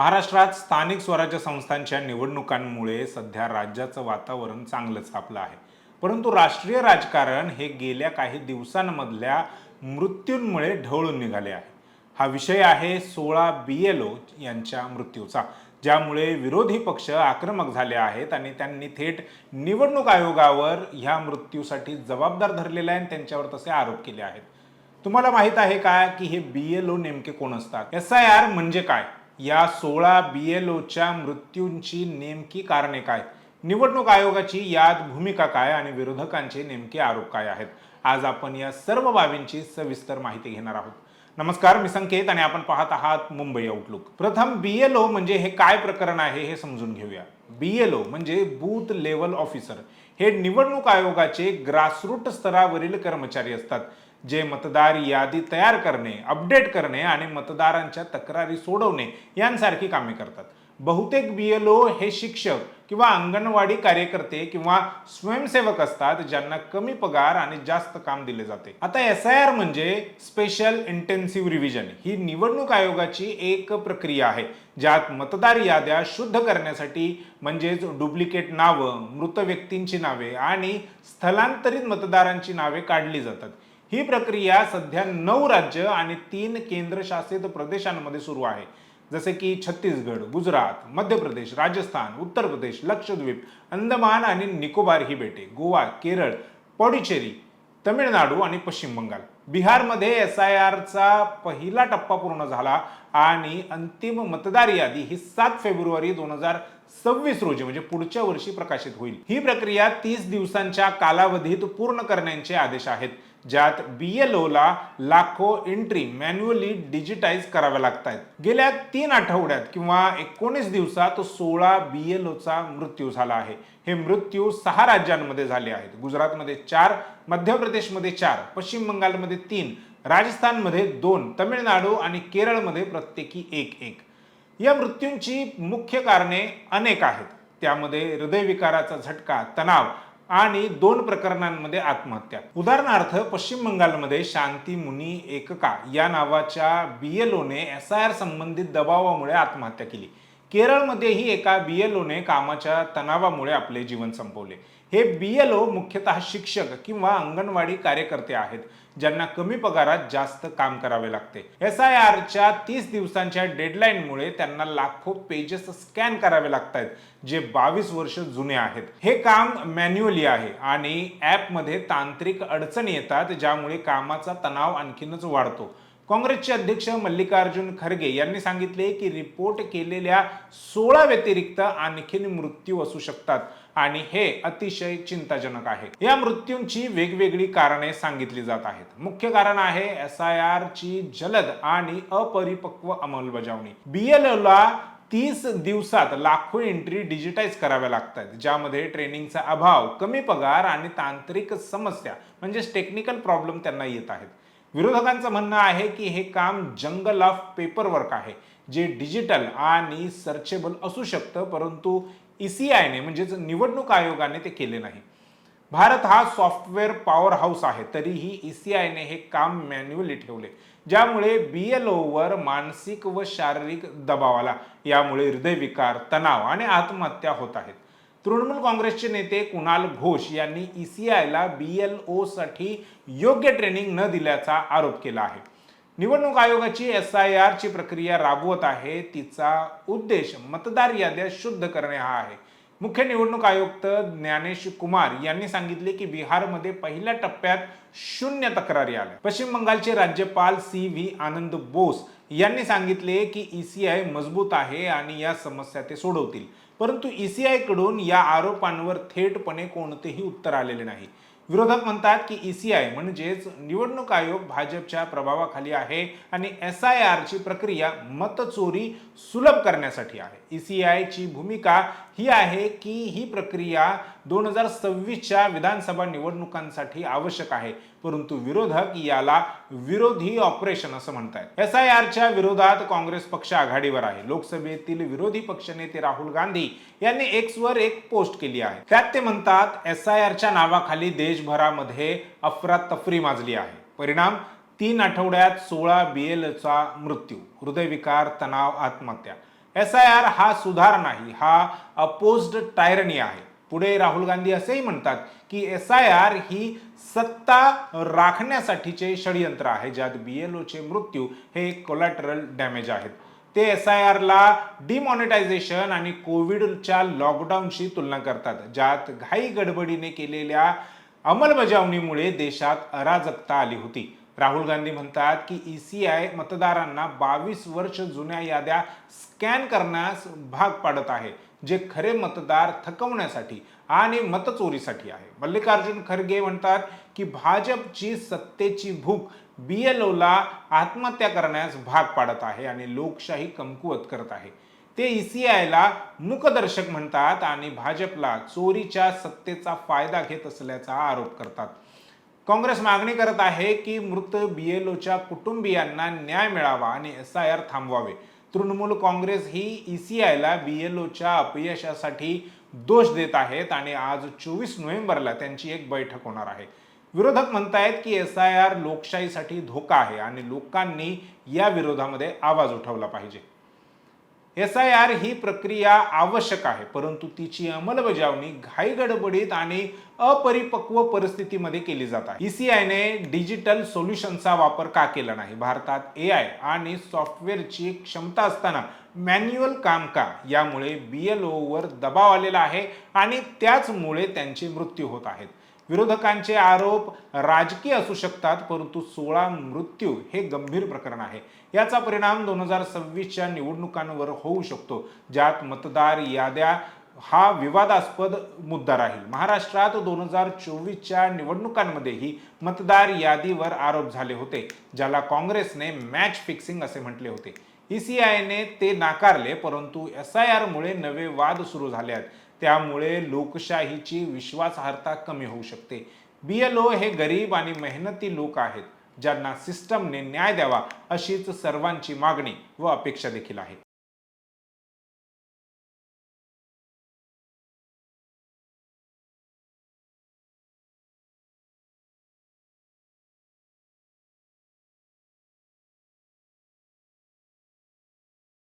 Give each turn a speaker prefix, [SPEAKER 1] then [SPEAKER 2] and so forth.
[SPEAKER 1] महाराष्ट्रात स्थानिक स्वराज्य संस्थांच्या निवडणुकांमुळे सध्या राज्याचं वातावरण चांगलंच तापलं आहे. परंतु राष्ट्रीय राजकारण हे गेल्या काही दिवसांमधल्या मृत्यूंमुळे ढवळून निघाले आहे. हा विषय आहे सोळा बी एल ओ यांच्या मृत्यूचा ज्यामुळे विरोधी पक्ष आक्रमक झाले आहेत आणि त्यांनी थेट निवडणूक आयोगावर ह्या मृत्यूसाठी जबाबदार धरलेले आहे आणि त्यांच्यावर तसे आरोप केले आहेत. तुम्हाला माहीत आहे का की हे बी एल ओ नेमके कोण असतात? एस आय आर म्हणजे काय? या सोळा बी एल ओच्या मृत्यूंची नेमकी कारणे काय? निवडणूक आयोगाची यात भूमिका काय आणि विरोधकांचे नेमके आरोप काय आहेत? आज आपण या सर्व बाबींची सविस्तर माहिती घेणार आहोत. नमस्कार मी संकेत आणि आपण पाहत आहात मुंबई आउटलुक प्रथम बी एल ओ म्हणजे हे काय प्रकरण आहे हे समजून घेऊया. बी एल ओ म्हणजे बूथ लेवल ऑफिसर. हे निवडणूक आयोगाचे ग्रासरूट स्तरावरील कर्मचारी असतात. जे मतदार यादी तयार करणे अपडेट करणे आणि मतदारांच्या तक्रारी सोडवणे यांसारखी कामे करतात. बहुतेक बी एल ओ हे शिक्षक किंवा अंगणवाडी कार्यकर्ते किंवा स्वयंसेवक असतात ज्यांना कमी पगार आणि जास्त काम दिले जाते. आता एस आय आर म्हणजे स्पेशल इंटेन्सिव्ह रिव्हिजन ही निवडणूक आयोगाची एक प्रक्रिया आहे ज्यात मतदार याद्या शुद्ध करण्यासाठी म्हणजेच डुप्लिकेट नावं मृत व्यक्तींची नावे आणि स्थलांतरित मतदारांची नावे काढली जातात. ही प्रक्रिया सध्या नऊ राज्य आणि तीन केंद्रशासित प्रदेशांमध्ये सुरू आहे. जसे की छत्तीसगड गुजरात मध्य प्रदेश राजस्थान उत्तर प्रदेश लक्षद्वीप अंदमान आणि निकोबार ही बेटे. गोवा केरळ पॉडिचेरी तमिळनाडू आणि पश्चिम बंगाल. बिहारमध्ये एस आय आरचा पहिला टप्पा पूर्ण झाला आणि अंतिम मतदार यादी ही सात फेब्रुवारी दोन हजार सव्वीस रोजी म्हणजे पुढच्या वर्षी प्रकाशित होईल. ही प्रक्रिया तीस दिवसांच्या कालावधीत पूर्ण करण्याचे आदेश आहेत. ज्यात बी एल ओला लाखो एंट्री मॅन्युअली डिजिटाईज कराव्या लागत आहेत गेल्या तीन आठवड्यात किंवा एकोणीस दिवसात सोळा बी एल ओचा मृत्यू झाला आहे. हे मृत्यू सहा राज्यांमध्ये झाले आहेत. गुजरातमध्ये चार मध्य प्रदेशमध्ये चार पश्चिम बंगालमध्ये तीन राजस्थानमध्ये दोन तमिळनाडू आणि केरळमध्ये प्रत्येकी एक एक. या मृत्यूंची मुख्य कारणे अनेक आहेत. त्यामध्ये हृदयविकाराचा झटका तणाव आणि दोन प्रकरणांमध्ये आत्महत्या. उदाहरणार्थ पश्चिम बंगालमध्ये शांती मुनी एकका या नावाच्या बी एल ओने एस आय आर संबंधित दबावामुळे आत्महत्या केली. केरळमध्येही एका बी एल ओने कामाच्या तणावामुळे आपले जीवन संपवले. हे बी एल ओ मुख्यतः शिक्षक किंवा अंगणवाडी कार्यकर्ते आहेत ज्यांना कमी पगारात जास्त काम करावे लागते. एस आय आरच्या तीस दिवसांच्या डेडलाईनमुळे त्यांना लाखो पेजेस स्कॅन करावे लागत आहेत जे बावीस वर्ष जुने आहेत. हे काम मॅन्युअली आहे आणि ॲपमध्ये तांत्रिक अडचणी येतात ज्यामुळे कामाचा तणाव आणखीनच वाढतो. काँग्रेसचे अध्यक्ष मल्लिकार्जुन खरगे यांनी सांगितले की रिपोर्ट केलेल्या सोळा व्यतिरिक्त आणखीन मृत्यू असू शकतात. आणि हे अतिशय चिंताजनक आहे. या मृत्यूंची वेगवेगळी कारणे सांगितली जात आहेत. मुख्य कारण आहे एस आय आर ची जलद आणि अपरिपक्व अंमलबजावणी. बीएलओला तीस दिवसात लाखो एंट्री डिजिटाईज कराव्या लागतात. ज्यामध्ये ट्रेनिंगचा अभाव कमी पगार आणि तांत्रिक समस्या म्हणजेच टेक्निकल प्रॉब्लेम त्यांना येत आहेत. विरोधकांचं म्हणणं आहे की हे काम जंगल ऑफ पेपर वर्क आहे जे डिजिटल आणि सर्चेबल असू शकतं परंतु ई सी आयने म्हणजेच निवडणूक आयोगाने ते केले नाही. भारत हा सॉफ्टवेअर पॉवर हाऊस आहे तरीही ई सी आयने हे काम मॅन्युअली ठेवले ज्यामुळे बी एल ओवर मानसिक व शारीरिक दबाव आला. यामुळे हृदयविकार तणाव आणि आत्महत्या होत आहेत. तृणमूल काँग्रेसचे नेते कुणाल घोष यांनी ई सी आयला बी एल ओसाठी योग्य ट्रेनिंग न दिल्याचा आरोप केला आहे. निवडणूक आयोगाची एस आय आरची प्रक्रिया राबवत आहे. तिचा उद्देश मतदार याद्या शुद्ध करणे हा आहे. मुख्य निवडणूक आयुक्त ज्ञानेश कुमार यांनी सांगितले की बिहारमध्ये पहिल्या टप्प्यात शून्य तक्रारी आल्या. पश्चिम बंगालचे राज्यपाल सी व्ही आनंद बोस यांनी सांगितले की ईसीआय मजबूत आहे आणि या समस्या ते सोडवतील. परंतु ई सी आयकडून या आरोपांवर थेटपणे कोणतेही उत्तर आलेले नाही. विरोधक म्हणतात की ई सी आय म्हणजेच निवडणूक आयोग भाजपच्या प्रभावाखाली आहे आणि एस आय आरची प्रक्रिया मतचोरी सुलभ करण्यासाठी आहे. ई सी आयची भूमिका ही आहे की ही प्रक्रिया दोन हजार सव्वीसच्या विधानसभा निवडणुकांसाठी आवश्यक आहे. परंतु विरोधक याला विरोधी ऑपरेशन असं म्हणतात एस आय आरच्या विरोधात काँग्रेस पक्ष आघाडीवर आहे. लोकसभेतील विरोधी पक्षनेते राहुल गांधी यांनी एक्स वर एक पोस्ट केली आहे. त्यात ते म्हणतात एस आय आरच्या नावाखाली देशभरामध्ये अफरातफरी माजली आहे. परिणाम तीन आठवड्यात सोळा बी एलचा मृत्यू. हृदयविकार तणाव आत्महत्या. एस आय आर हा सुधार नाही हा अपोज्ड टायरनी आहे. पुढे राहुल गांधी असेही म्हणतात की एस आय आर ही सत्ता राखण्यासाठीचे षडयंत्र आहे ज्यात बी एल ओचे मृत्यू हे कोलॅटरल डॅमेज आहेत. ते एस आय आरला डिमॉनिटायझेशन आणि कोविडच्या लॉकडाऊनशी तुलना करतात ज्यात घाई गडबडीने केलेल्या अंमलबजावणीमुळे देशात अराजकता आली होती. राहुल गांधी म्हणतात की ई सी आय मतदारांना बावीस वर्ष जुन्या याद्या स्कॅन करण्यास भाग पाडत आहे. जे खरे मतदार थकवण्यासाठी आणि मतचोरीसाठी आहे. मल्लिकार्जुन खरगे म्हणतात की भाजपची सत्तेची भूक बी एल ओला आत्महत्या करण्यास भाग पाडत आहे आणि लोकशाही कमकुवत करत आहे. ते ई सी आयला मुखदर्शक म्हणतात आणि भाजपला चोरीच्या सत्तेचा फायदा घेत असल्याचा आरोप करतात. काँग्रेस मागणी करत आहे की मृत बी एल ओच्या कुटुंबियांना न्याय मिळावा आणि एस आय आर थांबवावे. तृणमूल काँग्रेस ही ई सी आयला बी एल ओच्या अपयशासाठी दोष देत आहेत आणि आज चोवीस नोव्हेंबरला त्यांची एक बैठक होणार आहे. विरोधक म्हणतायत की एस आय आर लोकशाहीसाठी धोका आहे आणि लोकांनी या विरोधामध्ये आवाज उठवला पाहिजे. एस आय आर ही प्रक्रिया आवश्यक आहे परंतु तिची अंमलबजावणी घाईगडबडीत आणि अपरिपक्व परिस्थितीमध्ये केली जात आहे. ई सी आयने डिजिटल सोल्युशनचा वापर का केला नाही? भारतात ए आय आणि सॉफ्टवेअरची क्षमता असताना मॅन्युअल काम का यामुळे बी एल ओवर दबाव आलेला आहे आणि त्याचमुळे त्यांचे मृत्यू होत आहेत विरोधकांचे आरोप राजकीय असू शकतात परंतु सोळा मृत्यू हे गंभीर प्रकरण आहे. याचा परिणाम दोन हजार सव्वीसच्या निवडणुकांवर होऊ शकतो ज्यात मतदार याद्या हा विवादास्पद मुद्दा राहील. महाराष्ट्रात दोन हजार चोवीसच्या निवडणुकांमध्येही मतदार यादीवर आरोप झाले होते ज्याला काँग्रेसने मॅच फिक्सिंग असे म्हटले होते. ई सी आयने ते नाकारले परंतु एस आय आरमुळे नवे वाद सुरू झाले आहेत त्यामुळे लोकशाहीची विश्वासार्हता कमी होऊ शकते. बी एल ओ हे गरीब आणि मेहनती लोक आहेत ज्यांना सिस्टमने न्याय द्यावा अशीच सर्वांची मागणी व अपेक्षा देखील आहे.